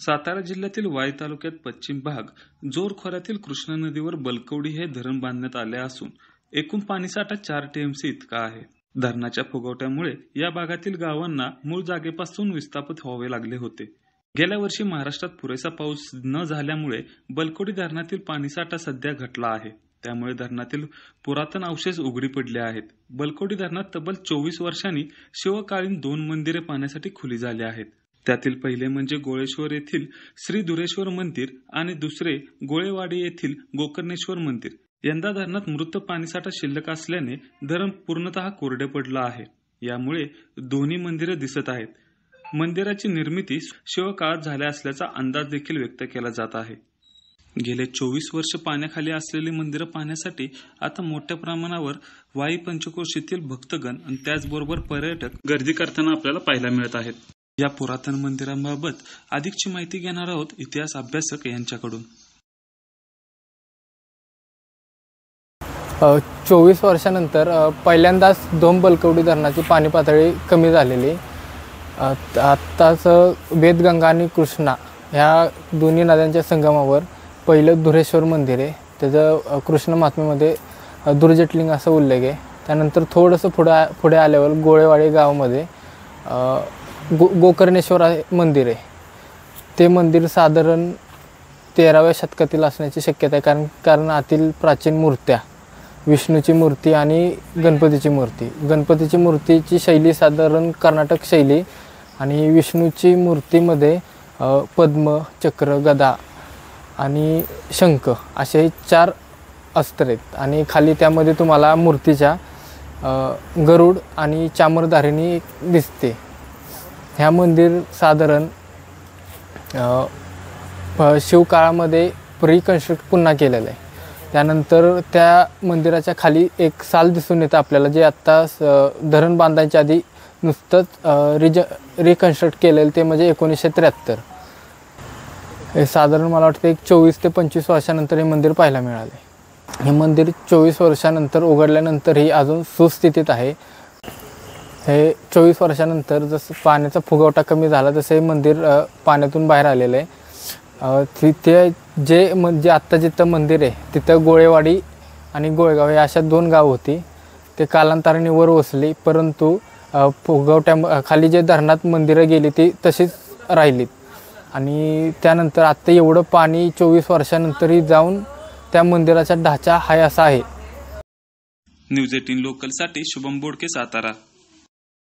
सातारा जिल्ह्यातील वाई तालुक्यात पश्चिम भाग जोर खोऱ्यातील कृष्णा नदीवर बलकवडी हे धरण बांधण्यात आले असून एकूण पाणीसाठा चार टीएमसी इतका आहे. धरणाच्या फुगवट्यामुळे या भागातील गावांना मूळ जागेपासून विस्थापित व्हावे लागले होते. गेल्या वर्षी महाराष्ट्रात पुरेसा पाऊस न झाल्यामुळे बलकोडी धरणातील पाणीसाठा सध्या घटला आहे. त्यामुळे धरणातील पुरातन अवशेष उघडी पडले आहेत. बलकोडी धरणात तब्बल चोवीस वर्षांनी शिवकालीन दोन मंदिरे पाण्यासाठी खुली झाली आहेत. त्यातील पहिले म्हणजे गोळेश्वर येथील श्री दुरेश्वर मंदिर आणि दुसरे गोळेवाडी येथील गोकर्णेश्वर मंदिर. यंदा धरणात मृत पाणीसाठा शिल्लक असल्याने धरण पूर्णतः कोरडे पडलं आहे. यामुळे दोन्ही मंदिरे दिसत आहेत. मंदिराची निर्मिती शिवकाळात झाल्या असल्याचा अंदाज देखील व्यक्त केला जात आहे. गेले चोवीस वर्ष पाण्याखाली असलेली मंदिरं पाहण्यासाठी आता मोठ्या प्रमाणावर वाई पंचकोशीतील भक्तगण आणि त्याचबरोबर पर्यटक गर्दी करताना आपल्याला पाहायला मिळत आहेत. या पुरातन मंदिरांबाबत अधिकची माहिती घेणार आहोत इतिहास अभ्यासक यांच्याकडून. चोवीस वर्षानंतर पहिल्यांदाच दोन बलकवडी धरणाची पाणी पातळी कमी झालेली. आत्ताच वेदगंगा आणि कृष्णा ह्या दोन्ही नद्यांच्या संगमावर पहिलं धुरेश्वर मंदिर आहे. त्याचं कृष्ण महात्म्यामध्ये दुर्जटलिंग असं उल्लेख आहे. त्यानंतर थोडंसं पुढे पुढे आल्यावर गोळेवाडी गावामध्ये गो गोकर्णेश्वर आहे- मंदिर आहे. ते मंदिर साधारण तेराव्या शतकातील असण्याची शक्यता आहे. कारण कारण आतील प्राचीन मूर्त्या विष्णूची मूर्ती आणि गणपतीची मूर्ती. गणपतीची मूर्तीची शैली साधारण कर्नाटक शैली आणि विष्णूची मूर्तीमध्ये पद्म चक्र गदा आणि शंख असे हे चार अस्त्र आहेत. आणि खाली त्यामध्ये तुम्हाला मूर्तीच्या गरुड आणि चामरधारिणी दिसते. ह्या मंदिर साधारण शिवकाळामध्ये प्री शिवकाळामध्ये पुन्हा केलेलं आहे. त्यानंतर त्या मंदिराच्या खाली एक साल दिसून येतं आपल्याला जे आत्ता स- धरण बांधायच्या आधी नुसतंच रिज रिकन्स्ट्रक्ट केलेलं ते म्हणजे एकोणीसशे त्र्याहत्तर. हे साधारण मला वाटतं एक चोवीस ते पंचवीस वर्षानंतर हे मंदिर पाहायला मिळाले हे मंदिर चोवीस वर्षानंतर उघडल्यानंतरही अजून सुस्थितीत आहे. हे चोवीस वर्षानंतर जसं पाण्याचा फुगवटा कमी झाला तसं हे मंदिर पाण्यातून बाहेर आलेलं आहे. तिथे जे म जे आत्ता जिथं मंदिर आहे तिथं गोळेवाडी आणि गोळेगाव हे अशा दोन गाव होती. ते कालांतराने वर वसली परंतु फुगवट्या खाली जे धरणात मंदिरं गेली ती तशीच राहिलीत. आणि त्यानंतर आत्ता एवढं पाणी चोवीस वर्षानंतरही जाऊन त्या मंदिराचा ढाचा हाय असा आहे. न्यूज एटीन लोकलसाठी शुभम बोडके सातारा.